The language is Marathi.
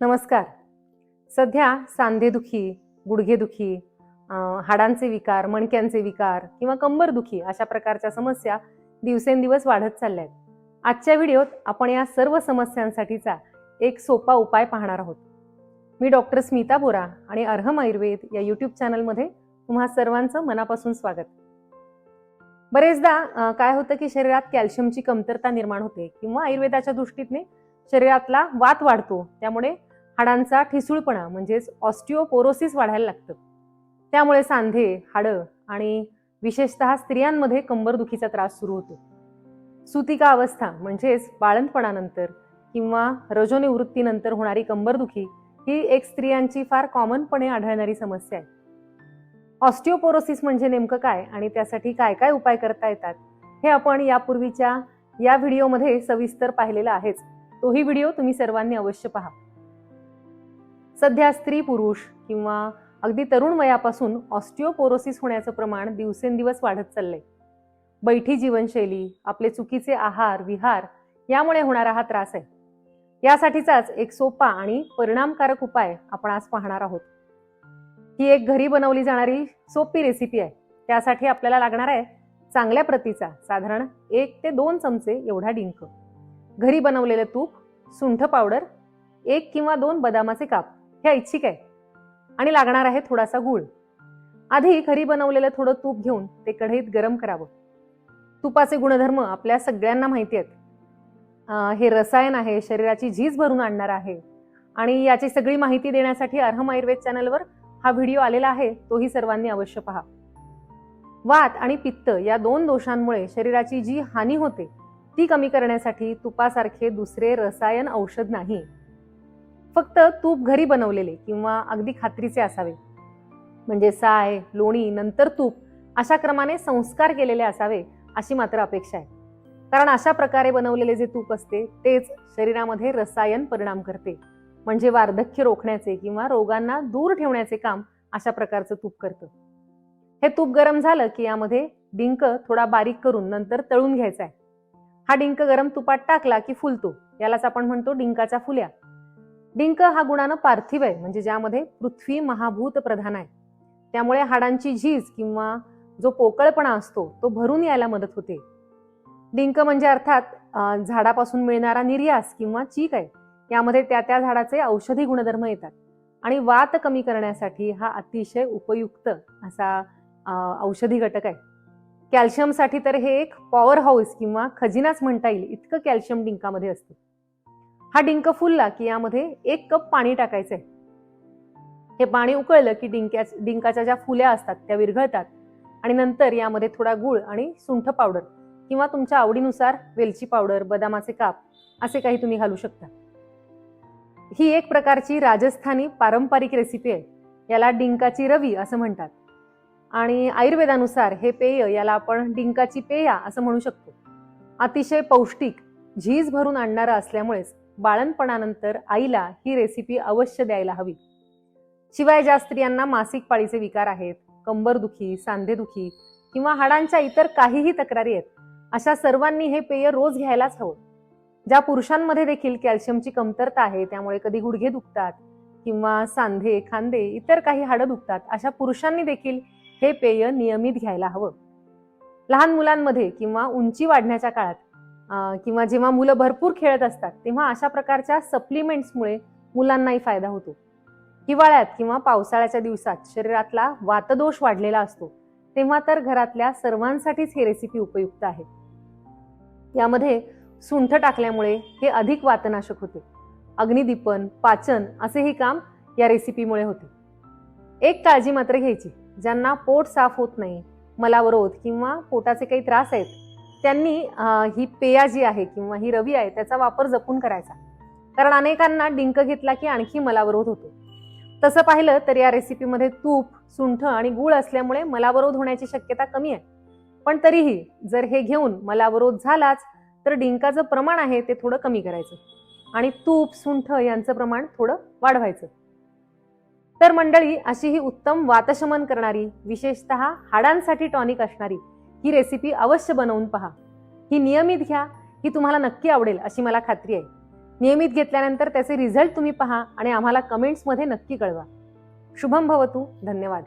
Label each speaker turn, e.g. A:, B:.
A: नमस्कार. सध्या सांधेदुखी गुडघेदुखी हाडांचे विकार मणक्यांचे विकार किंवा कंबरदुखी अशा प्रकारच्या समस्या दिवसेंदिवस वाढत चालल्या आहेत आजच्या व्हिडिओत आपण या सर्व समस्यांसाठीचा एक सोपा उपाय पाहणार आहोत. मी डॉक्टर स्मिता बोरा आणि अर्हम आयुर्वेद या यूट्यूब चॅनलमध्ये तुम्हा सर्वांचं मनापासून स्वागत. बरेचदा काय होतं की शरीरात कॅल्शियमची कमतरता निर्माण होते किंवा आयुर्वेदाच्या दृष्टीने शरीरातला वात वाढतो त्यामुळे हाडांचा ठिसूळपणा म्हणजेच ऑस्टिओपोरोसिस वाढायला लागतं. त्यामुळे सांधे हाडं आणि विशेषतः स्त्रियांमध्ये कंबरदुखीचा त्रास सुरू होतो. सुतिका अवस्था म्हणजेच बाळंतपणानंतर किंवा रजोनिवृत्तीनंतर होणारी कंबरदुखी ही एक स्त्रियांची फार कॉमनपणे आढळणारी समस्या आहे. ऑस्टिओपोरोसिस म्हणजे नेमकं काय आणि त्यासाठी काय काय उपाय करता येतात हे आपण यापूर्वीच्या या व्हिडिओमध्ये सविस्तर पाहिलेलं आहेच. तोही व्हिडिओ तुम्ही सर्वांनी अवश्य पहा. सध्या स्त्री पुरुष किंवा अगदी तरुण वयापासून ऑस्टिओपोरोसिस होण्याचं प्रमाण दिवसेंदिवस वाढत चाललंय. बैठी जीवनशैली आपले चुकीचे आहार विहार यामुळे होणारा हा त्रास आहे. यासाठीचाच एक सोपा आणि परिणामकारक उपाय आपण आज पाहणार आहोत. ही एक घरी बनवली जाणारी सोपी रेसिपी आहे. त्यासाठी आपल्याला लागणार आहे चांगल्या प्रतीचा साधारण एक ते दोन चमचे एवढा डिंक. घरी बनवलेलं तूप सुंठ पावडर एक किंवा दोन बदामाचे काप. हे ऐच्छिक आहे. आणि लागणार आहे थोडासा गूळ. आधी घरी बनवलेलं थोडं तूप घेऊन ते कढईत गरम करावं. तुपाचे गुणधर्म आपल्या सगळ्यांना माहिती आहेत. हे रसायन आहे शरीराची झीज भरून आणणार आहे. आणि याची सगळी माहिती देण्यासाठी अर्हम आयुर्वेद चॅनलवर हा व्हिडिओ आलेला आहे तोही सर्वांनी अवश्य पहा. वात आणि पित्त या दोन दोषांमुळे शरीराची जी हानी होते ती कमी करण्यासाठी तुपासारखे दुसरे रसायन औषध नाही. फक्त तूप घरी बनवलेले किंवा अगदी खात्रीचे असावे. म्हणजे साय लोणी नंतर तूप अशा क्रमाने संस्कार केलेले असावे अशी मात्र अपेक्षा आहे. कारण अशा प्रकारे बनवलेले जे तूप असते तेच शरीरामध्ये रसायन परिणाम करते. म्हणजे वार्धक्य रोखण्याचे किंवा रोगांना दूर ठेवण्याचे काम अशा प्रकारचं तूप करतं. हे तूप गरम झालं की यामध्ये डिंक थोडा बारीक करून नंतर तळून घ्यायचा आहे. हा डिंक गरम तुपात टाकला की फुलतो. यालाच आपण म्हणतो डिंकाच्या फुल्या. डिंक हा गुणानं पार्थिव आहे म्हणजे ज्यामध्ये पृथ्वी महाभूत प्रधान आहे. त्यामुळे हाडांची झीज किंवा जो पोकळपणा असतो तो भरून यायला मदत होते. डिंक म्हणजे अर्थात झाडापासून मिळणारा निर्यास किंवा चीक आहे. यामध्ये त्या त्या झाडाचे औषधी गुणधर्म येतात. आणि वात कमी करण्यासाठी हा अतिशय उपयुक्त असा औषधी घटक आहे. कॅल्शियमसाठी तर हे एक पॉवर हाऊस किंवा खजिनाच म्हणता येईल इतकं कॅल्शियम डिंकामध्ये असतं. हा डिंक फुलला की यामध्ये एक कप पाणी टाकायचं आहे हे पाणी उकळलं की डिंक्या डिंकाच्या ज्या फुल्या असतात त्या विरघळतात. आणि नंतर यामध्ये थोडा गुळ आणि सुंठ पावडर किंवा तुमच्या आवडीनुसार वेलची पावडर बदामाचे काप असे काही तुम्ही घालू शकता. ही एक प्रकारची राजस्थानी पारंपरिक रेसिपी आहे. याला डिंकाची रवी असं म्हणतात. आणि आयुर्वेदानुसार हे पेय याला आपण डिंकाची पेया असं म्हणू शकतो. अतिशय पौष्टिक झीज भरून आणणारं असल्यामुळेच बाळणपणानंतर आईला ही रेसिपी अवश्य द्यायला हवी. शिवाय ज्या स्त्रियांना मासिक पाळीचे विकार आहेत कंबरदुखी सांधेदुखी किंवा हाडांच्या इतर काहीही तक्रारी आहेत अशा सर्वांनी हे पेय रोज घ्यायलाच हवं. ज्या पुरुषांमध्ये देखील कॅल्शियमची कमतरता आहे त्यामुळे कधी गुडघे दुखतात किंवा सांधे खांदे इतर काही हाडं दुखतात अशा पुरुषांनी देखील हे पेय नियमित घ्यायला हवं. लहान मुलांमध्ये किंवा उंची वाढण्याच्या काळात किंवा जेव्हा मुलं भरपूर खेळत असतात तेव्हा अशा प्रकारच्या सप्लिमेंट्समुळे मुलांनाही फायदा होतो. हिवाळ्यात किंवा पावसाळ्याच्या दिवसात शरीरातला वातदोष वाढलेला असतो तेव्हा तर घरातल्या सर्वांसाठीच हे रेसिपी उपयुक्त आहे. यामध्ये सुंठ टाकल्यामुळे हे अधिक वातनाशक होते. अग्निदीपन पाचन असे हे काम या रेसिपीमुळे होते. एक काळजी मात्र घ्यायची ज्यांना पोट साफ होत नाही मलावरोध किंवा पोटाचे काही त्रास आहेत त्यांनी ही पेया जी आहे किंवा ही रवी आहे त्याचा वापर जपून करायचा. कारण अनेकांना डिंक घेतला की आणखी मलावरोध होतो. तसं पाहिलं तर या रेसिपीमध्ये तूप सुंठ आणि गूळ असल्यामुळे मलावरोध होण्याची शक्यता कमी आहे. पण तरीही जर हे घेऊन मलावरोध झालाच तर डिंकाचं प्रमाण आहे ते थोडं कमी करायचं. आणि तूप सुंठ यांचं प्रमाण थोडं वाढवायचं. तर मंडळी अशी ही उत्तम वातशमन करणारी विशेषतः हाडांसाठी टॉनिक असणारी ही रेसिपी अवश्य बनवून पहा. ही नियमित घ्या ही तुम्हाला नक्की आवडेल अशी मला खात्री आहे. नियमित घेतल्यानंतर त्याचे रिझल्ट तुम्ही पहा आणि आम्हाला कमेंट्समध्ये नक्की कळवा. शुभम भवतू धन्यवाद.